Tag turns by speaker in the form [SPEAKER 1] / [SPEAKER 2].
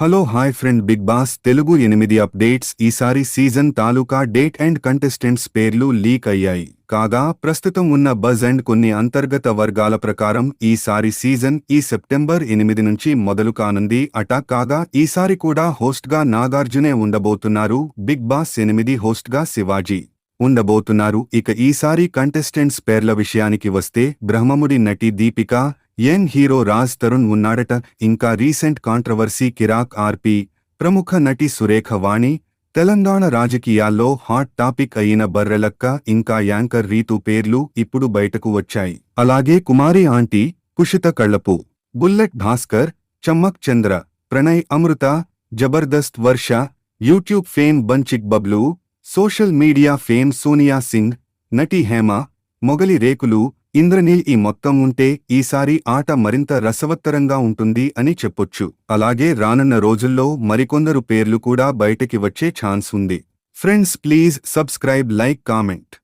[SPEAKER 1] Hello hi friend Bigg Boss Telugu ఎనిమిది updates ఈసారి season తాలూకా డేట్ అండ్ కంటెస్టెంట్స్ పేర్లు లీక్ అయ్యాయి. కాగా ప్రస్తుతం ఉన్న బజ్ అండ్ కొన్ని అంతర్గత వర్గాల ప్రకారం ఈసారి సీజన్ ఈ సెప్టెంబర్ ఎనిమిది నుంచి మొదలు కానుంది అట. కాగా ఈసారి కూడా హోస్ట్గా నాగార్జునే ఉండబోతున్నారు. బిగ్ బాస్ ఎనిమిది హోస్ట్గా శివాజీ ఉండబోతున్నారు. ఇక ఈసారి కంటెస్టెంట్స్ పేర్ల విషయానికి వస్తే బ్రహ్మముడి నటి దీపిక యంగ్ హీరో రాజ్ తరుణ్ ఉన్నాడట. ఇంకా రీసెంట్ కాంట్రవర్సీ కిరాక్ ఆర్పి ప్రముఖ నటి సురేఖ వాణి తెలంగాణ రాజకీయాల్లో హాట్ టాపిక్ అయిన బర్రెలక్క ఇంకా యాంకర్ రీతు పేర్లు ఇప్పుడు బయటకు వచ్చాయి. అలాగే Kumari aunty Kushitha Kallapu bullet Bhaskar Chammak Chandra Pranay Amrutha Jabardasth Varsha YouTube fame Bunchik Bablu social media fame Sonia Singh నటి హేమ మొగలి రేకులు ఇంద్రనీల్ ఈ మొత్తం ఉంటే ఈసారి ఆట మరింత రసవత్తరంగా ఉంటుంది అని చెప్పొచ్చు. అలాగే రానున్న రోజుల్లో మరికొందరు పేర్లు కూడా బయటకి వచ్చే ఛాన్స్ ఉంది. Friends please subscribe like comment.